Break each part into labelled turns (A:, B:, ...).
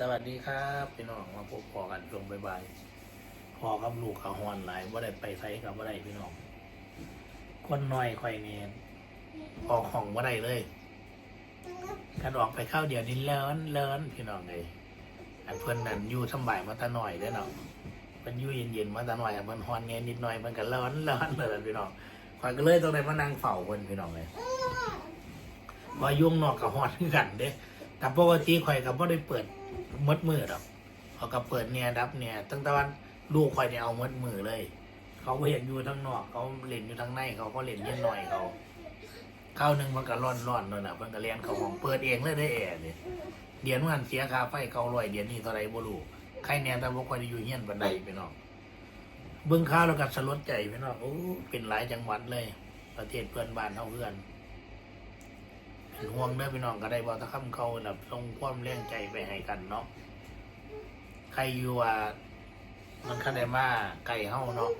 A: สวัสดีครับพี่น้องมาพบพอกันช่วงบ่ายๆพอกับลูกเขาฮอนหลายว่าได้ไปไสกับว่าได้พี่น้องคนน้อยค่อยเนี่ยออกห้องว่าได้เลยการออกไปเข้าวเดียวนี้เลินเลินพี่น้องเลยอันเพื่อนนั่นอยู่สำบายมาตาหน่อยเด้เนาะเพิ่นอยู่เย็นๆมาตาหน่อยอันเพิ่นฮอนเงี้ยนิดหน่อยมันก็เลินเลินเลยพี่น้องข่อยก็เลยต้องได้มานั่งเฝ้าเพิ่นพี่น้องเลยว่ายุ่งนอกกับฮอนกันเด้แต่ปกติข่อยก็บ่ได้เปิด มดมือดอกเขาก็เปิดเนี่ยดับเนี่ยตั้งแต่วันลูกข่อยเนี่ยเอามดมือเลย เขาก็เห็นอยู่ทั้งนอก เขาเล่นอยู่ทั้งในเขาก็เล่นเย็นหน่อยเขาเข้าหนึ่งมันก็ร้อนร้อนนั่นน่ะมันก็เลี้ยงเขาของเปิดเองเลยได้แอร์เนี่ยเดียนวันเสียคาไฟเขาลอยเดียนนี่เท่าไรบ่รู้ใครแน่แต่บ่าคอยอยู่เฮี้ยนบันไดพี่น้องเบิ่งข่าวแล้วก็สลดใจพี่น้องโอ้เป็นหลายจังหวัดเลย ประเทศเพื่อนบ้านเฮาเพื่อน เป็นห่วงเด้อพี่น้องก็ได้บอกตะคำเขาแบบส่งความแรงใจไปให้กันเนาะใครอยู่ว่ามันคันได้มาไก่เฮาเนาะ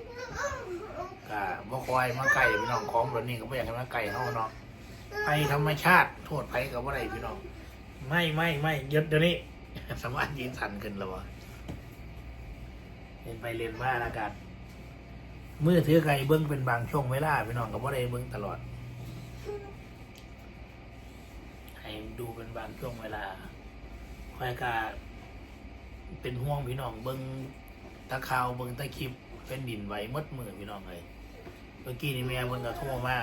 A: ก็บ่คอยมาไก่พี่น้องของแบบนี้ก็บ่อยากให้มาไก่เฮาเนาะภัยธรรมชาติโทษภัยกับว่าไรพี่น้อง ไม่ไม่ไม่หยึดเดี๋ยวนี้สมาธิสั่นขึ้นแล้ววะเรียนไปเรียนมาแล้วกันมือถือไก่เบิ้งเป็นบางช่วงเวลาพี่น้องก็บ่ได้เบิ้งตลอด ให้ดูเป็นบางช่วงเวลาคอยกาเป็นห่วงพี่น้องเบิงตะข่าวเบิงตะคลิปเป็นดินไหวมดมือพี่น้องเลยเมื่อกี้นี่แม่เบิงกระโทรมา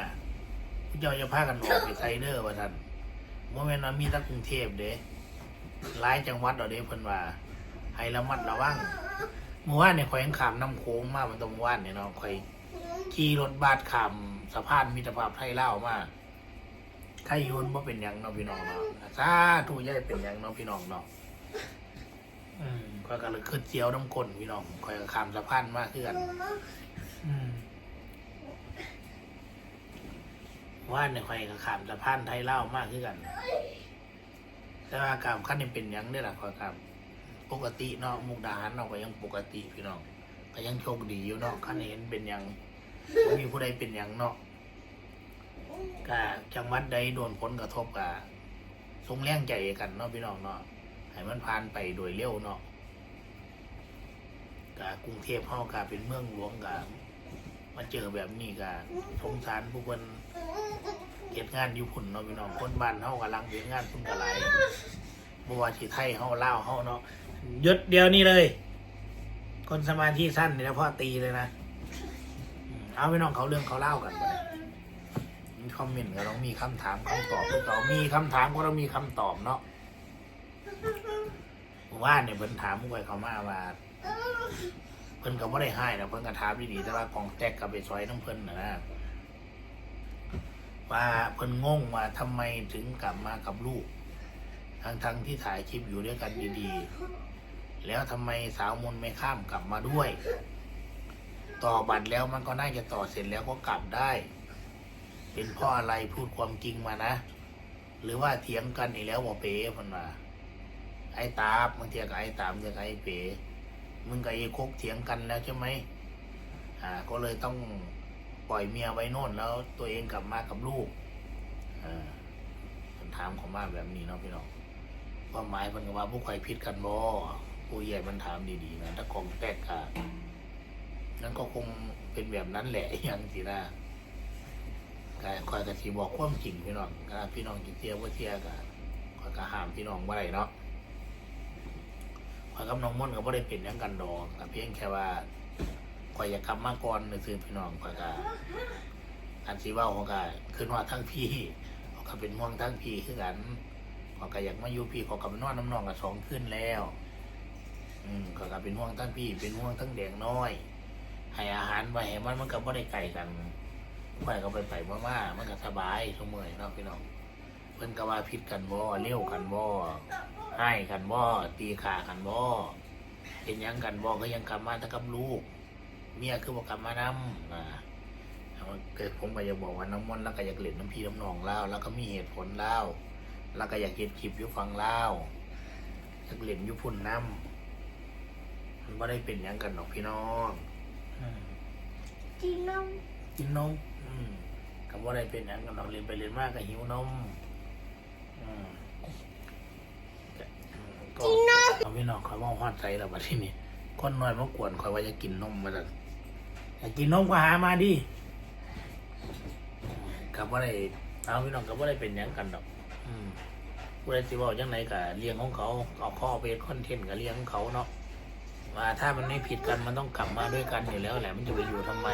A: พี่เจ้าจะพากันออกไปไซเดอร์ว่าท่านเมื่อแม่นว่ามีตั้กรุงเทพเด้หลายจังหวัดเอาเด้เพิ่นว่าให้ระมัดระวังเมื่อวานเนี่ยข่อยยังขามน้ำโค้งมากมันตรงเมื่านเนี่ยเนาะข่อยขี่รถบาดขามสะพานมิตรภาพไทยเล่ามา ใครโยนว่าเป็นหยังเนาะพี่น้องเนาะสาธุย่ายเป็นหยังเนาะพี่น้องเนาะอืมคอยก็เลยขึ้นเจียวน้ำกลนพี่น้องคอยก็ข้ามสะพานมากขึ้นอืมว่านเนี่ยคอยก็ข้ามสะพานไทยเล่าวมากขึ้นแต่ว่ากามขั้นนี้เป็นหยังได้ล่ะคอยกามปกติเนาะมุกดาหารเราก็ยังปกติพี่น้องก็ยังโชคดีอยู่เนาะขั้นนี้เห็นเป็นหยังบ่มีผู้ใดเป็นหยังเนาะ ก็จังหวัดใดโดนผลกระทบก็ทรงแรงใจกันเนาะพี่น้องเนาะให้มันผ่านไปโดยเร็วเนาะก็กรุงเทพเฮาก็เป็นเมืองหลวงก็มาเจอแบบนี้ก็สงสารผู้คนเฮ็ดงานอยู่พุ่นเนาะพี่น้องคนบ้านเฮากำลังเฮ็ดงานพุ่นก็หลบ่ว่าสิไทยเฮาลาเฮาเนาะยุดเดียวนี้เลย คนสมาธิสั้นนี่นะพ่อตีเลยนะเอาพี่น้องเขาเรื่องเขาเล่ากันไป คอมเมนต์ก็ต้องมีคำถามคำตอบคือเรามีคำถามก็ต้องมีคำตอบเนาะว่าเนี่ยเพิ่นถามผู้ใครเขามาว่าเพิ่นก็บ่ได้ให้นะเพิ่นก็ถามดีๆแต่ว่ากองแตกกับไปซอยน้ำเพิ่นนะนะว่าเพิ่นงงว่าทำไมถึงกลับมากับลูกทั้งๆที่ถ่ายคลิปอยู่ด้วยกันดีๆ แล้วทำไมสาวมนไม่ข้ามกลับมาด้วย ต่อบัตรแล้วมันก็น่าจะต่อเสร็จแล้วก็กลับได้ เป็นเพราะอะไรพูดความจริงมานะ หรือว่าเถียงกันอีกแล้วบอกเป๋มันมาไอ้ตาบบางทีกับไอ้ตามจะกับไอ้เป๋มึงกับไอ้คกเถียงกันแล้วใช่ไหมอ่า ก็เลยต้องปล่อยเมียไว้โน่นแล้วตัวเองกลับมากับลูกอ่าผมถามเขามาแบบนี้เนาะพี่น้องความหมายมันก็ว่าผู้ใครพิดกันบ่ผู้ใหญ่มันถามดีๆนะถ้าของแตกขาดนั่นก็คงเป็นแบบนั้นแหละอย่างสินะ ก็คอยกะทีบอกความจริงพี่น้องก็พี่น้องจินเทียว่าเทียก็คอยกะห้ามพี่น้องบ่ได้เนาะคอยกับน้องม่อนก็บ่ได้เป็นยังกันดอกแต่เพียงแค่ว่าคอยอยากกลับมาก่อนซื่อพี่น้องคอยกะอันสิเว้าเขาก็ขึ้นว่าทั้งพี่เขาก็เป็นห่วงทั้งพี่คือกันขาก็อยากมาอยู่พี่ขาก็ไปนอนน้ำนองกับสองขึ้นแล้ว อืมขาก็เป็นห่วงทั้งพี่เป็นห่วงทั้งแดงน้อยให้อาหารไปให้มันมันก็บ่ได้ไกลกัน ไปก็ไปไปมามามันก็สบายทุกมื่อเนาะพี่น้องเพิ่นก็ว่าพิษกันบ่เลี้ยวกันบ่ให้กันบ่ตีขากันบ่เป็นยังกันบ่ก็ยังกลับมาถ้ากับลูก เมียคือบ่กลับมานำอ่าเกิดผมก็อยากบอกว่าน้ำมันต์แล้วก็อยากเล่นน้ำพี่น้ำนองเล่าวแล้วก็มีเหตุผลเล่าวแล้วก็อยากเห็นคลิปอยู่ฟังเล่าวอยากเล่นอยู่พุ่นน้ำมันบ่ได้เป็นยังกันหรอกพี่น้องอืม
B: กินนม
A: กินนมอืมคำว่าอะไรเป็นอย่างกันเราเรียนไปเรียนมากก็หิวนมอืมก็อืมก็
B: กินนม
A: เอาพี่น้องคอยว่าฮอดใจแล้วบัดที่นี่คนน้อยมากวนคอยว่าจะกินนมมาแต่อยากกินนมก็หามาดิกับว่าได้เอาพี่น้องกับว่าได้เป็นหยังกันดอกอืมผู้ใดสิบอกจังไหนก็เลี้ยงของเขาเอาข้อไปคอนเทนต์กับเลี้ยงของเขาเนาะว่าถ้ามันไม่ผิดกันมันต้องกลับมาด้วยกันอยู่แล้วแหละมันจะไปอยู่ทำไม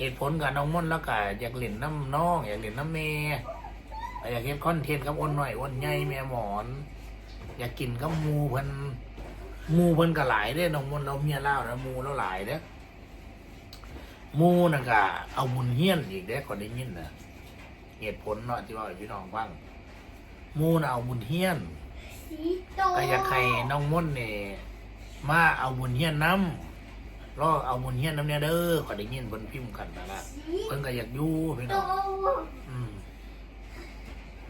A: เหตุผลกับน้องม่อนแล้วก็อยากเล่นน้ำน้อง อยากเล่นน้ำเมย์อยากเห็นคอนเทนต์กับอ้นหน่อยอ้นใหญ่แม่หมอน อยากกินกับหมูเพิ่นหมูเพิ่นก็หลายเด้น้องม่อนเราเมียเล่านะหมูเราหลายเด้อหมูน่ะก็เอาบุญเฮี้ยนอีกเด้คนได้ยินนะเหตุผลเนาะที่ว่าให้พี่น้องฟังหมูน่ะเอาบุญเฮี้ยน
B: สีโต
A: ก็อยากให้น้องม่อนเนี่ยมาเอาบุญเฮียนน้ำ รอเอาบุญเฮียนน้ำเนี่ยเด้อขอได้ยินเพิ่นพิมพ์กันนะล่ะ
B: สี
A: เพิ่นก็อยากอยู่พี่
B: โต
A: น้องอืม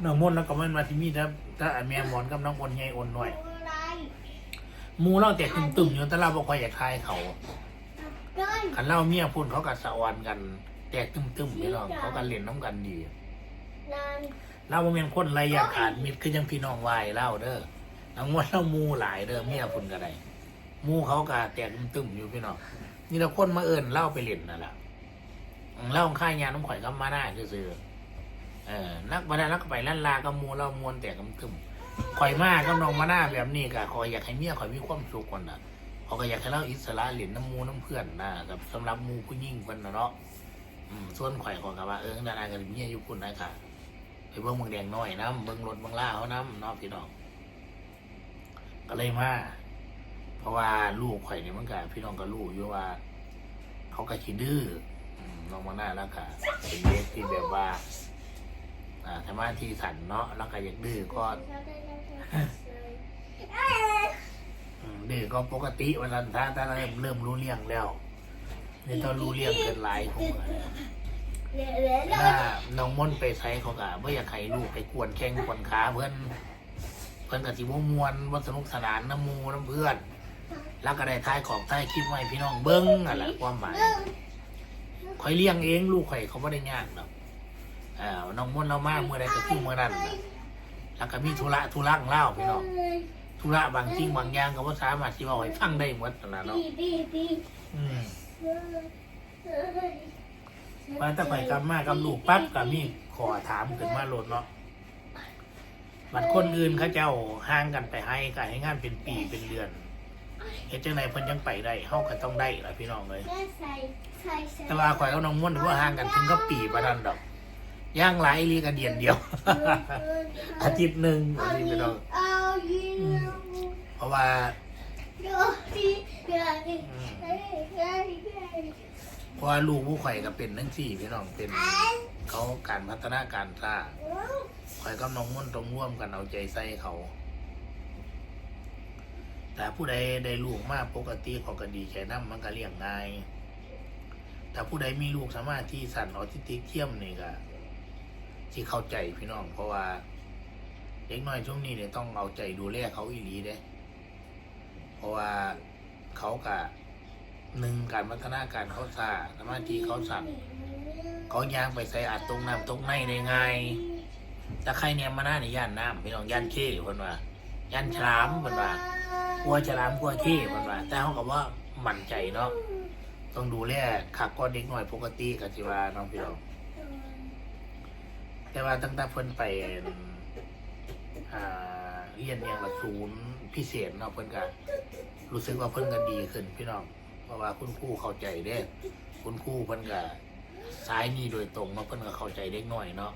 A: น้องม่อนแล้วก็มันมาที่นี่ถ้าถ้าอันแม่หมอนกับน้องอนใหญ่อนหน่อย
B: อะไร
A: หมูเราแต่ตึมๆอยู่แต่เราบ่ค่อยอยากทายเขา
B: ก้อน
A: คันเล่าเมียพุ่นเขาก็สะออนกัน แตกตึมๆพี่น้องเขาก็เล่นน้ำกันดี
B: นาน
A: เราบ่แม่นคนไรอยากขาดมิตรคือจังพี่น้องวายเล่าเด้อน้องม่อนเล่าหมูหลายเด้อเมียพุ่นก็ได้ห มูเขาก็แตกตึมอยู่พี่น้องนี่เราคนมาเอิญเล่าไปเล่นนั่นแหละเล่าของข้ายยาน้ำข่อยก็มาหน้าซื่อเออนักบรรดานักไปลั่นลาก็มูเล่ามวนแต่กำกึมข่อยมากก็น้องมาหน้าแบบนี้ก็คอยอยากให้เมียข่อยมีความสุขก่อนนะเขาก็อยากให้เล่าอิสระเหรียญน้ำมูน้ำเพื่อนนะกับสำหรับมูผู้ยิ่งคนนะเนาะส่วนข่อยเของกับว่าเออนานากันเมียอยู่คุณนะค่ะไปเบิ่งเมืองแดงน้อยน้ำเบิ่งรถเบิ่งล่าเขาน้ำเนาะพี่น้องก็เลยมา เพราะว่าลูกข่อยนี่มันก็พี่น้องก็รู้อยู่ว่า เขาก็ขี้ดื้อน้องมาหน้าแล้วก็เป็นเด็กที่แบบว่าอ่าสมาธิสันเนาะแล้วก็อยากดื้อก็ดื้อก็ปกติวันนั้นถ้าถ้าเริ่มเริ่มรู้เรื่องแล้วนี่ต้องรู้เรื่องเกินหลายของมันถ้าน้องม่นไปใช้เขาก็ไม่อยากให้ลูกไปกวนแข้งกวนขาเพื่อนเพื่อนกับสิบมวนว่าสนุกสนานน้ำมูน้ำเพื่อน แล้วก็ได้ท้ายของท้ายคลิปไว้พี่น้องเบิ้งอะแหละความหมายข่อยเลี้ยงเองลูกข่อยเขาไม่ได้ยากหรอกอ่าน้องม่วนเรามากเมื่อใดก็คือเมื่อนั้นน่ะแล้วก็มีธุระธุระของเล่าพี่น้องธุระบางจริงบางอย่างก็ว่าสามารถที่ว่าให้ฟังได้หมดนั่นล่ะเนาะ
B: ปีปีปี
A: อืมมาถ้าไปกลับมากับลูกปั๊บก็มีขอถามขึ้นมาโหลดเนาะบัดคนอื่นเขาเจ้าห่างกันไปให้ก็ให้งานเป็นปีเป็นเดือน เฮ็ดจังไดเพิ่นยังไปได้เฮาก็ต้องได้ล่ะพี่น้องเลย
B: ใส่ใส่ใส่ใส่
A: แต่ว่าข่อยกับน้องม่วนถือว่าห่างกันถึงก็ปีประดันดอกย่างหลายอีหลีกันเดียนเดียว อาทิตย์หนึ่ง
B: เอา
A: อันนี้
B: ยิ
A: พี่
B: ง
A: น้อง
B: เอายิง
A: เพราะว่า
B: เดี๋ยวดีเดี๋ยวดี
A: อืม
B: เฮ้ยเฮ้ยเฮ้ย
A: เพราะว่าลูกผู้ข่อยก็เป็นทั้งสี่พี่น้องเป็น เขาการพัฒนาการซ่าข่อยกับน้องม่วนต้องร่วมกันเอาใจใส่เขา แต่ผู้ใดได้ลูกมากปกติเขาก็ดีแค่นั้นมันก็เลี้ยงง่ายแต่ผู้ใดมีลูกสามารถที่สั่นออทิสติกเทียมนี่ก็ที่เข้าใจพี่น้อง เพราะว่าเด็กน้อยช่วงนี้เนี่ยต้องเอาใจดูแลเขาอีหลีเด้ เพราะว่าเขากะหนึ่งการพัฒนาการเขาซาสมาธิเขาสั่นเขายางไปใส่อัดตรงน้ำตรงในได้ง่ายแต่ใครเนี่ยมาหน้าในย่านน้ำพี่น้องย่านเข้เพิ่นว่า ย่านฉลามเพิ่นว่ากลัวฉลามกลัวขี้มันว่าแต่เขากับว่าหมั่นใจเนาะต้องดูแลขักก้อนเด็กหน่อยปกติกับจิว่าน้องพี่น้องแต่ว่าตั้งแต่เพิ่นไปอ่าเรียนอย่างละศูนย์พิเศษเนาะเพิ่นก็รู้สึกว่าเพิ่นก็ดีขึ้นพี่น้องเพราะว่าคุณครูเข้าใจเด้คุณครูเพิ่นก็สายนี้โดยตรงเนาเพิ่นก็เข้าใจเด็กหน่อยเนาะ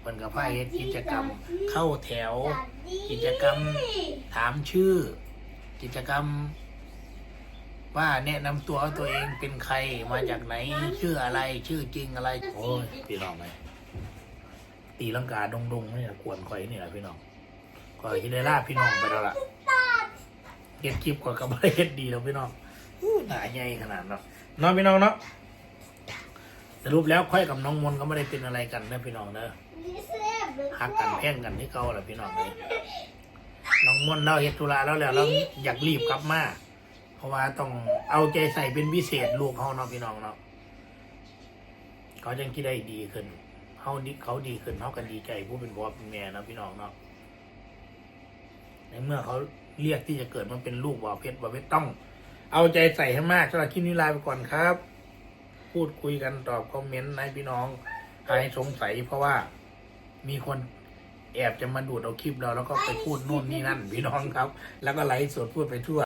A: เพิ่นก็พาเฮ็ดกิจกรรมเข้าแถว กิจกรรมถามชื่อ กิจกรรม ว่าแนะนำตัวตัวเองเป็นใครมาจากไหน ชื่ออะไรชื่อจริงอะไร โอ้ยพี่น้องไหมตีลังกาดงดงๆนี่แหละกวนข่อยนี่แหละพี่น้องข่อยที่ได้ลาพี่น้องไปแล้วล่ะเก็บคลิปก่อนกับเฮ็ดดีแล้วพี่น้องอู้หนาใหญ่ขนาดเนาะเน้องพี่น้องเนาะส รุปแล้วค่อยกับน้องมนต์ก็ไม่ได้เป็นอะไรกันนะพี่น้องเนอะหักกันแพ่งกันที่เก่าแหละพี่น้องเลยน้องม่อนเราเฮ็ดธุระแล้วแล้วเราอยากรีบกลับมาเพราะว่าต้องเอาใจใส่เป็นพิเศษลูกเขาเนาะพี่น้องเนาะเขาจังที่ได้ดีขึ้นเขาดีเขาดีขึ้นเขากันดีใจผู้เป็นพ่อเป็นแม่เนาะพี่น้องเนาะในเมื่อเขาเรียกที่จะเกิดมาเป็นลูกบ่อเพชรบ่อเพชรต้อง เอาใจใส่ให้มากสำหรับคลิปนี้ลาไปก่อนครับ พูดคุยกันตอบคอมเมนต์ให้พี่น้องหายสงสัย เพราะว่ามีคนแอบจะมาดูดเอาคลิปเราแล้วก็ไปพูดนู่นนี่นั่นพี่น้องครับ แล้วก็ไลฟ์สดพูดไปทั่ว